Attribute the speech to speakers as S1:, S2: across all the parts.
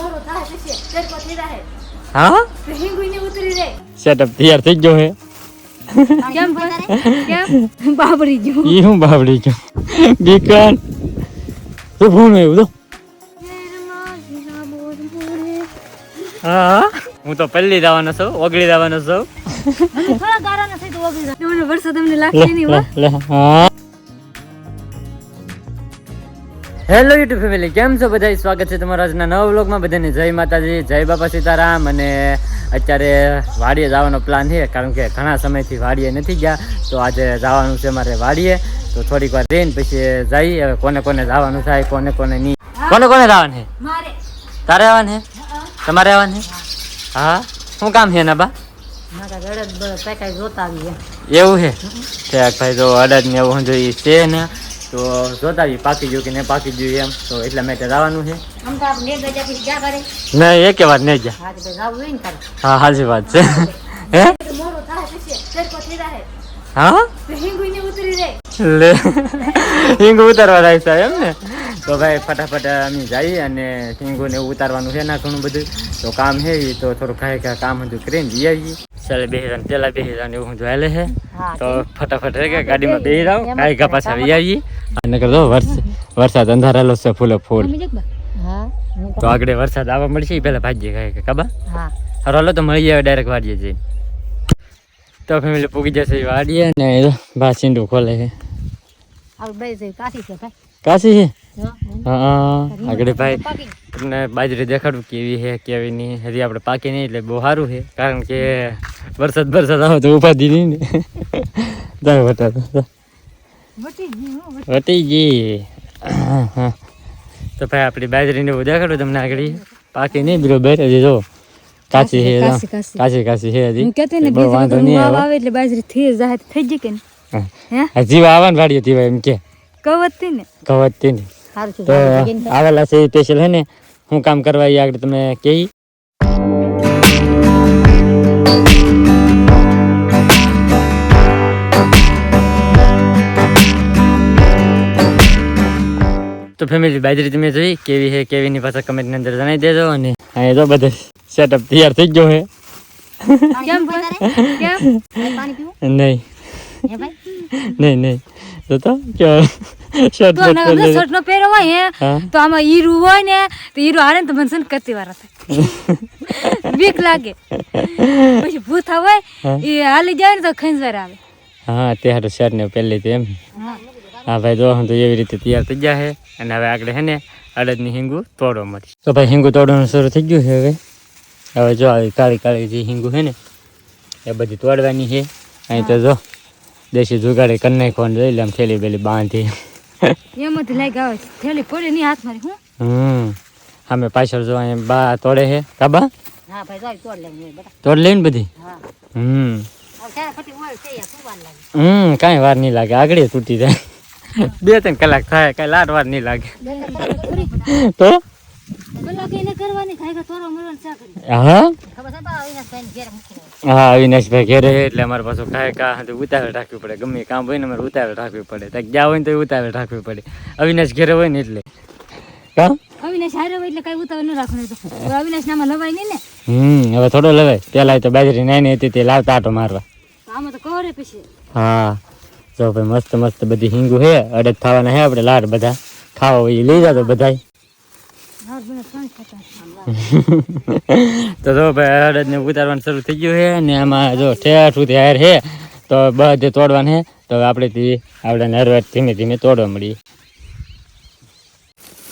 S1: મોરો થાય થઈ જાય
S2: હા.
S1: તો ઉતરી રે.
S2: સેટઅપ તૈયાર થઈ ગયો હે.
S1: કેમ કેમ? બાબરી જો.
S2: ઈ હું બાબડી ગયો બીકન તો ફોન આવ્યો તો. હા? હું તો પહેલી જવાનો છું ઓગળી જવાનો છું.
S1: થોડા ગારા થઈ તો ઓગળી જાય મને વરસાદ તમને લાગશે નહીં
S2: હા. હેલો યુટ્યુબ ફેમિલી કેમ છો? બધા સ્વાગત છે તમારા આજના નવા વ્લોગમાં. બધાને જય માતાજી જય બાપા સીતારામ. અને અત્યારે વાડીએ જવાનો પ્લાન છે કારણ કે ઘણા સમયથી વાડીએ નથી ગયા. તો આજે જવાનું છે મારે વાડીએ. તો થોડીક વાર રહીને પછી જઈ હવે કોને કોને જવાનું થાય કોને કોને નહીં. કોને કોને જવાનું છે? તારે આવવાનું છે? તમારે આવવાનું છે? હા શું કામ છે ને બા?
S1: મારા ગળત પેકાઈ જોતા આવી
S2: એવું છે? ભાઈ જો અડદ ને એવું જોઈએ છે ને. તો જોતા આવીએ પાકી ગયું કે નહીં પાકી ગયું એમ. તો એટલા માટે જવાનું છે. નહીં એકે વાત નહીં જા.
S1: હા તો જાવું હોય ને તારે.
S2: હા સાચી વાત છે. હે હા?
S1: તો હિંગુઈ ને ઉતરી રે
S2: લે હિંગ ઉતારવા રાખતા એમ ને? તો ભાઈ ફટાફટ અમે જઈએ અને હિંગુને એવું ઉતારવાનું છે ના ઘણું બધું. તો કામ છે ઈ તો થોડું કાંઈ કામ હતું કરીને જઈ આવીએ. ચાલે બે હજાર પેલા બે હજાર એવું હાલે છે. તો ફટાફટ રે ગાડીમાં બે જાવ કાંઈ કા પાછા આવી આવીએ. અને કરો વરસાદ વરસાદ અંધારેલો છે ફૂલે ફૂલ. તો આગળ વરસાદ આવવા મળશે પેલા પહેલા ભાજીએ કાંઈ કે ખબર?
S1: હા.
S2: હારો તો મળી જાય ડાયરેક્ટ વાડીએ જઈ તો ફેમિલી પૂગી જશે વાડીએ ને એ બા ચીંડું ખોલે છે.
S1: આ બે જઈ કાશી છે ભાઈ.
S2: કાશી છે?
S1: હા
S2: આગળ ભાઈ. તમને બાજરી દેખાડું કેવી છે કેવી નહીં. હજી આપણે પાકી નહીં એટલે બહુ સારું છે. કારણ કે વરસાદ વરસાદ આવે તો ઉપાધિ નહીં ને. જાય વટા
S1: વટી હો,
S2: ગઈ. હા. તો ભાઈ આપણી બાજરીને એવું દેખાડું તમને આગળ. પાકી નહીં બરોબર હજી જો. કાચી છે
S1: કાચી, કાચી.
S2: હજી.
S1: હું ને
S2: બહુ વાંધો નહીં આવે.
S1: એટલે બાજરી થઈ જાય તો થઈ જાય કે?
S2: હા.
S1: હે?
S2: હજી આવવાનું વાડીએ હતી એમ કે.
S1: કવત ને.
S2: કવત
S1: ને.
S2: તો આવેલા છે સ્પેશિયલ હે ને? હું કામ કરવા ઈ આગળ તમે કહી તો ફેમિલી બાજરી તમે જોઈ કેવી છે કેવી ની પાછા કમેન્ટની અંદર જણાવી દેજો અને અહીંયા તો બધે સેટઅપ તૈયાર થઈ ગયો છે. નહીં. નહીં નહીં. તો તો કેવો શર્ટ
S1: તો શર્ટ નો પહેરો હોય તો આમાં હીરું હોય ને તો હીરું હારે તો મનસન કરતી વાર થાય બીક લાગે. પછી ભૂત હોય એ હાલી જાય ને તો ખંજર આવે.
S2: હા ત્યારે શર્ટ ને પહેલી એમ. હા. ભાઈ જો હું તો એવી રીતે તૈયાર થઈ ગયા છે અને હવે આગળ છે ને અડદની હિંગુ તોડવા મળી તો ભાઈ હિંગુ તોડવાનું શરૂ થઈ ગયું છે હવે. હવે જો આવી કાળી કાળી જે હિંગુ છે ને એ બધી તોડવાની છે. અહીં તો જો દેશી જુગાડે કરી નાખવાનું જોઈ લે આમ થેલી બેલી બાંધી.
S1: એમાંથી લઈ ગાવ થેલી પડી નહીં હાથ મારી હું?
S2: હમ. અમે પાછળ જો અહીં બા તોડે હે કાબા
S1: હા ભાઈ જાય તોડ લઈને
S2: તોડ લઈને બધી?
S1: હા.
S2: હમ. હમ કાંઈ વાર નહીં લાગે. આગળ તૂટી જાય. બે ત્રણ કલાક થાય કાંઈ લાટ વાર નહીં લાગે. તો? હા
S1: ઘેર
S2: એટલે અમારે પાછું ખાય કા ઉતાવળ રાખવી પડે. ગમે કામ હોય ને અમારે ઉતાવળ રાખવી પડે. ત્યાં ગયા હોય ને તો ઉતાવળ રાખવી પડે. અવિનાશ ઘેરે હોય ને એટલે. કા?
S1: અવિનાશ હારે હોય એટલે કઈ ઉતાવળ ન રાખવાનું અવિનાશ નામાં લવાય નહીં ને?
S2: હમ હવે થોડો લવાય. પેલા તો બાજરી નાની હતી તે લાવતા આટો મારવા.
S1: આમાં તો કવરે પછી.
S2: હા જો ભાઈ મસ્ત મસ્ત બધી હિંગુ હે અડદ ખાવાના હે આપણે લાડ બધા. ખાવા હોય એ લઈ જતો બધાય
S1: હાર બને ત્રણ ખાતા
S2: તો જો ભાઈ અડદને ઉતારવાનું શરૂ થઈ ગયું છે અને આમાં જો ઠેર સુધી હાર છે તો બધે તોડવાનું છે. તો આપણે તે આપણે નરવર ધીમે ધીમે તોડવા મળીએ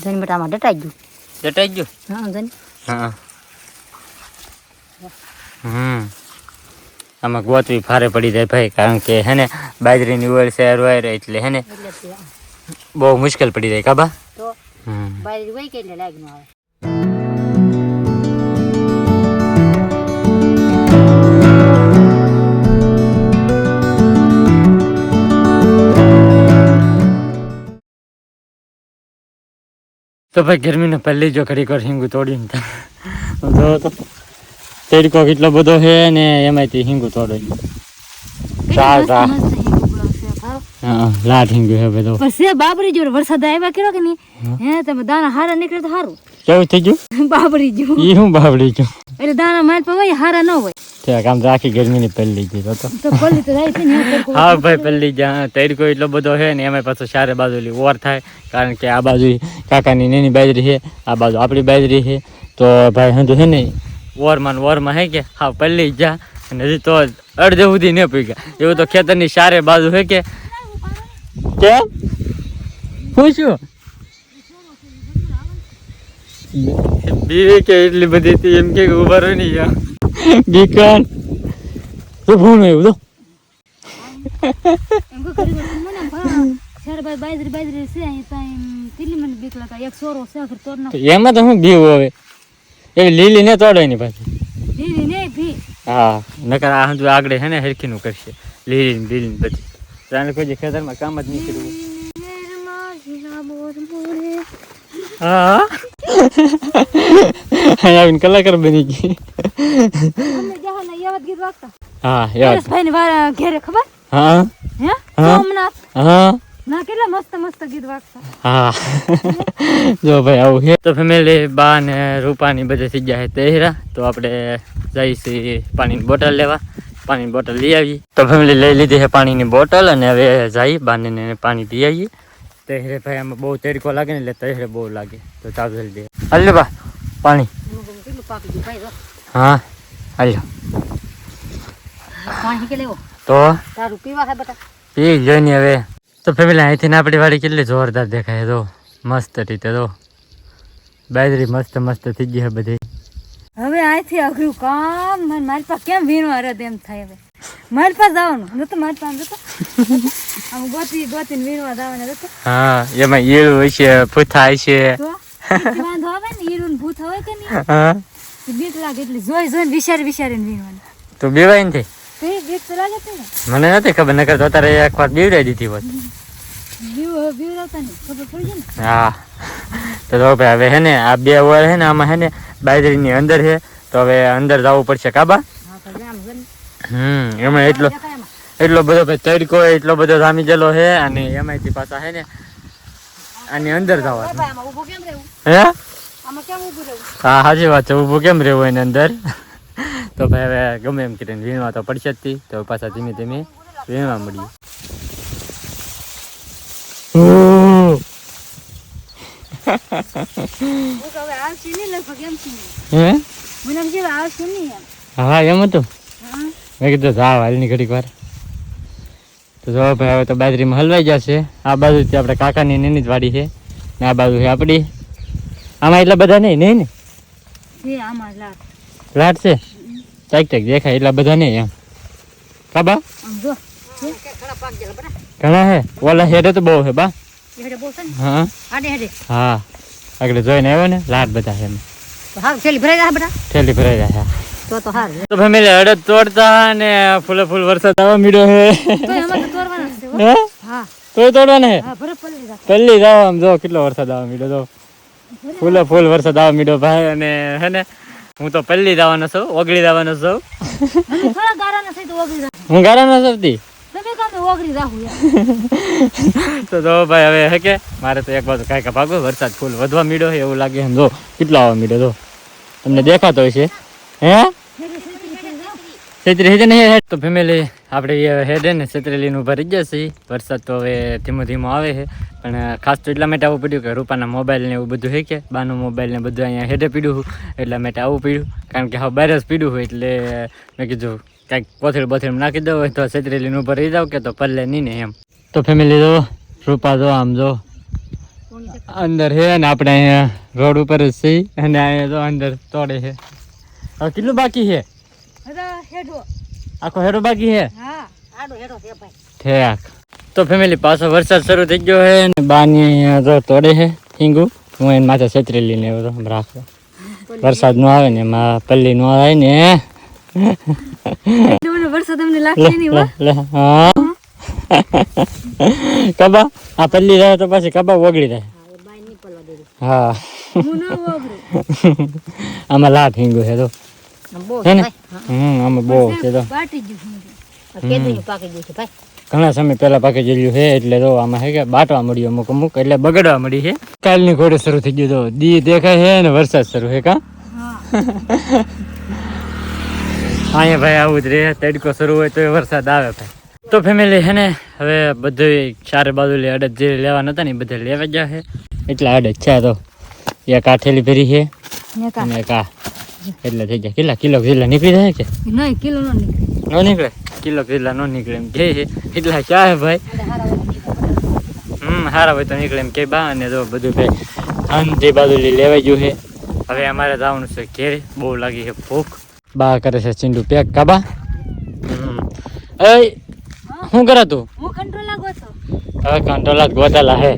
S1: ધન બટામાં ડટાઈ ગયું.
S2: ડટાઈ ગયું?
S1: હા ધન
S2: હા. હમ. આમાં ગોતવી ફારે પડી જાય ભાઈ કારણ કે હે ને બાજરીની ઓળ શહેર હોય એટલે હે ને બહુ મુશ્કેલ પડી જાય કાબા
S1: તો
S2: હમ
S1: બાય હોય કે એટલે લાગ ન આવે
S2: તો ભાઈ ગરમીને પહેલી જો ઘડી કર હિંગુ તોડીને તો. તડકો કેટલો બધો છે ને એમાંથી હિંગુ તોડી. ચાલ ચા હા લાટ હિંગુ છે બધો.
S1: પણ છે બાબરી જો વરસાદ આવ્યા કર્યો કે નહીં? હે. તમે દાણા હારા નીકળે તો સારું
S2: કેવું થઈ ગયું?
S1: બાબરી ગયું
S2: એ હું બાવડી ગયું
S1: એટલે દાણા માલ પર હોય હારા ન હોય.
S2: ત્યાં કામ તો આખી ગરમીની પહેલી ગઈ તો તો.
S1: તો પલ્લી તો જાય છે ને એક તડકો.
S2: હા ભાઈ પહેલી જ્યાં તડકો એટલો બધો છે ને એમાં પાછો ચારે બાજુ ઓલી ઓર થાય કારણ કે આ બાજુ કાકાની નાની બાજરી છે આ બાજુ આપણી બાજરી છે તો ભાઈ હંધુ છે ને ઓરમાં ને ઓરમાં હે કે હા પહેલી જા. અને હજી તો અડધે સુધી ન પી ગયા એવું તો ખેતરની ચારે બાજુ છે કે કેમ પૂછ્યું? બી કે એટલી બધી હતી એમ કે ઊભા રહી નહીં યાર. બીકન તો ફોન એવું તો
S1: એમ તો
S2: હું બીવું હવે? એ લીલી ને તોડે ની પાછી.
S1: લીલી ભી.
S2: હા નકર આ હજુ આગળ છે ને હરખીનું કરશે. લીલી ને લીલી ને બધી. તારે કોઈ ખેતરમાં કામ જ નહીં કર્યું. હા? આવીને કલાકાર બની ગઈ.
S1: અમને જહાના યાદ ગીત વાગતા.
S2: હા યાદ.
S1: ભાઈ ને ઘેરે ખબર?
S2: હા?
S1: હે?
S2: હા?
S1: ના કેટલા મસ્ત મસ્ત ગીત વાગતા.
S2: હા. જો ભાઈ આવું છે તો ફેમિલી બા ને રૂપાની બધે થઈ ગયા છે તહેરા. તો આપણે જઈશું પાણીની બોટલ લેવા. પાણીની બોટલ લઈ આવી તો ફેમિલી લઈ લીધી છે પાણીની બોટલ અને હવે જઈ બાંધીને પાણી પી આવીએ. તહેરે ભાઈ આમાં બહુ તડકો લાગે ને એટલે તહેરે બહુ લાગે. તો ચાલ જલ્દી હાલ બા પાણી.
S1: ગયું.
S2: હા
S1: લેવો
S2: તો?
S1: તારું પીવા ને બેટા
S2: પી હવે. તો ફેમિલી અહીંથી આપણી વાડી કેટલી જોરદાર દેખાય તો મસ્ત રીતે તો બાજરી મસ્ત મસ્ત થઈ ગઈ છે બધી.
S1: હવે અહીંથી અઘરું કામ. મને મારી પાસે કેમ વીણવા અરદ એમ થાય હવે? મારી પાસે જવાનું. નતો મારી પાસે જતો. આમ ગોતી ગોતીને વીણવા જવાના જતો.
S2: હા એમાં ઈળું હોય છે હોય છે.
S1: વાંધો આવે ને ઈરું ને ભૂથ હોય કે નહીં?
S2: હા.
S1: બીક લાગે એટલે જોઈ જોઈને વિચારી વિચારીને વીણવાનું.
S2: તો બીવાય નથી
S1: તો? બીક તો લાગે છે ને
S2: મને નથી ખબર નકર તો તારે એક વાર બીવડાવી દીધી હોત.
S1: બીવ બીવડાવતા નહીં? ખબર પડી જાય ને?
S2: હા. તો જો ભાઈ હવે હે ને આ બે ઓર હે ને આમાં હે ને બાજરીની અંદર છે તો હવે અંદર જવું પડશે કાબા હમ એમાં એટલો એટલો બધો ભાઈ તડકો એટલો બધો જામી ગયેલો છે અને એમાંથી પાછા હે ને આની અંદર જવા
S1: ભાઈ આમાં ઊભું કેમ રહેવું?
S2: હે? હા સાચી વાત છે ઊભું કેમ રહેવું એની અંદર? તો ભાઈ હવે ગમે એમ કરીને વીણવા તો પડશે જ તો પાછા ધીમે ધીમે વીણવા મળીએ.
S1: હું? એમ
S2: હે હા હતું. મેં કીધું જાવ હાલની ઘડીક વાર. તો જો ભાઈ હવે તો બાજરીમાં હલવાઈ જશે. આ બાજુથી આપણે કાકાની નેની જ વાડી છે. ને આ બાજુ છે આપણી આમાં એટલા બધા નહીં નહીં ને? લાટ છે. ચાક ચાક દેખાય. એટલા બધા નહીં એમ. કાબા
S1: ઘણા
S2: હે? ઓલા હેડે તો બહુ હે બા. હા. હા. આગળ જોઈને આવ્યો ને લાટ બધા છે એમ.
S1: તો હાર છેલ્લી ભરાઈ જાય બરા
S2: થેલી ભરાઈ રહ્યા
S1: તો તો હાર.
S2: તો ફેમિલી અડદ તોડતા ને ફૂલે ફૂલ વરસાદ આવવા મળ્યો હે.
S1: તો એમાં તો જ છે હા.
S2: તોય તોડવાને હે?
S1: હા ભરે પલ્લી જા
S2: જાવ આમ જો કેટલો વરસાદ આવવા મીડો તો ફૂલે ફૂલ વરસાદ આવવા મીડો ભાઈ અને હે ને હું તો પહેલી જવાનો છું ઓગળી જવાનો છું.
S1: ગારાના જા
S2: હું ગારાનો
S1: કામે ઓગળી
S2: તો ભાઈ, હવે હે કે? મારે તો એક બાજુ કાંઈક ભાગો, વરસાદ ફૂલ વધવા મીડો છે, એવું લાગે એમ જો, કેટલો આવવા મીડો તો તમને દેખાતો છે હે? છત્રી હેજે નહીં? તો ફેમિલી, આપણે હેડે ને, છેતરેલીનું ભરી જશે વરસાદ તો હવે ધીમો ધીમો આવે છે. પણ ખાસ તો એટલા માટે આવું પડ્યું કે રૂપાના મોબાઈલ ને એવું બધું હે કે, બાનું મોબાઈલ ને બધું અહીંયા હેડે પીડ્યું એટલા માટે આવું પીડ્યું. કારણ કે હા બહાર જ પીડ્યું હોય એટલે મેં કીધું કાંઈક કોથળી બોથળી નાખી દો હોય તો છેતરેલીનું ભરી જાવ કે તો પલ્લે નહીં ને એમ. તો ફેમિલી જો રૂપા જો આમ જો. અંદર છે ને આપણે અહીંયા રોડ ઉપર જ છે અને અહીંયા જો અંદર તોડે છે. હવે કેટલું બાકી છે? આખો હેડો બાકી છે?
S1: હા આડો હેડો છે ભાઈ.
S2: ઠેક. તો ફેમિલી પાછો વરસાદ શરૂ થઈ ગયો છે અને બાની અહીંયા જો તોડે છે હિંગુ હું એને માથે છત્રી લઈને હતો વરસાદ નો આવે ને એમાં પલ્લી નો આવે ને.
S1: વરસાદ અમને લાગશે નહીં
S2: લે
S1: હો
S2: લે હા. કબા? આ પલ્લી રહે તો પછી કબા ઓગળી રહે? હા.
S1: હું ના ઓગળું.
S2: આમાં લાટ હિંગુ છે તો હે ને? હમ આમાં બહુ છે તો
S1: બાટી ગયું
S2: હમ.
S1: પાકી ગયું છે ભાઈ.
S2: ઘણા સમય પહેલા પાકી ગયેલું છે એટલે તો આમાં છે કે બાટવા મળ્યું અમુક અમુક એટલે બગડવા મળી છે. કાલની ઘોડે શરૂ થઈ ગયું તો દી દેખાય છે ને વરસાદ શરૂ છે કા?
S1: હા.
S2: અહીંયા ભાઈ આવું જ રહે તડકો શરૂ હોય તો એ વરસાદ આવે ભાઈ. તો ફેમિલી હે ને હવે બધું ચારે બાજુ લે અડદ જે લેવા નતા ને એ બધા લેવા ગયા છે. એટલા અડદ છે તો. એક આ થેલી ભરી છે. અને એક આ. એટલે થઈ જાય કેટલા? કિલો જેટલા નીકળી જાય કે?
S1: નહીં કિલો નો નીકળે.
S2: ન નીકળે? કિલો જેટલા નો નીકળે એમ કે એટલા ચા ભાઈ? હમ સારા હોય તો નીકળે એમ કે બા અને તો બધું ભાઈ અંતે જે બાજુ લેવાઈ ગયું છે. હવે અમારે જવાનું છે ઘેર. બહુ લાગી છે ભૂખ. બા કરે છે ચીંડું પેક કાબા એ શું કરે તું?
S1: હું કંટ્રોલ છો
S2: હવે કંટ્રોલ ગોતાલા હે.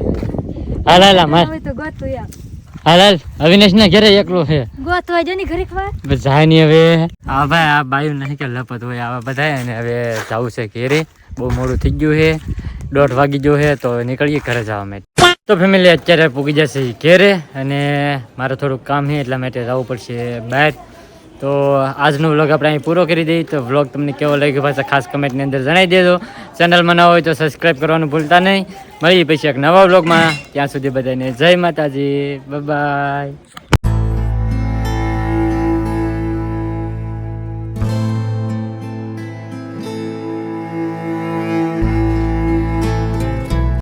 S2: હાલ હાલ માર
S1: તો ગોતું યાર
S2: હાલ હાલ. અવિનાશ ના ઘરે એકલો છે.
S1: ગોતવા જો ની ઘરે
S2: ખવા જાય નહીં હવે. આ ભાઈ આ બાયું નહીં કે લપત હોય. આવા બધાય અને હવે જાવું છે ઘેરે. બહુ મોડું થઈ ગયું છે. દોઢ વાગી ગયો છે તો નીકળીએ ઘરે જવા માટે. તો ફેમિલી અત્યારે પૂગી જશે ઘેરે અને મારે થોડુંક કામ છે એટલા માટે જવું પડશે બહાર. તો આજનો વ્લોગ આપણે અહીં પૂરો કરી દઈએ. તો વ્લોગ તમને કેવો લાગ્યો પાછા ખાસ કમેન્ટની અંદર જણાવી દેજો. ચેનલમાં ન હોય તો સબસ્ક્રાઈબ કરવાનું ભૂલતા નહીં. મળીએ પછી એક નવા વ્લોગમાં ત્યાં સુધી બધાને જય માતાજી. બાય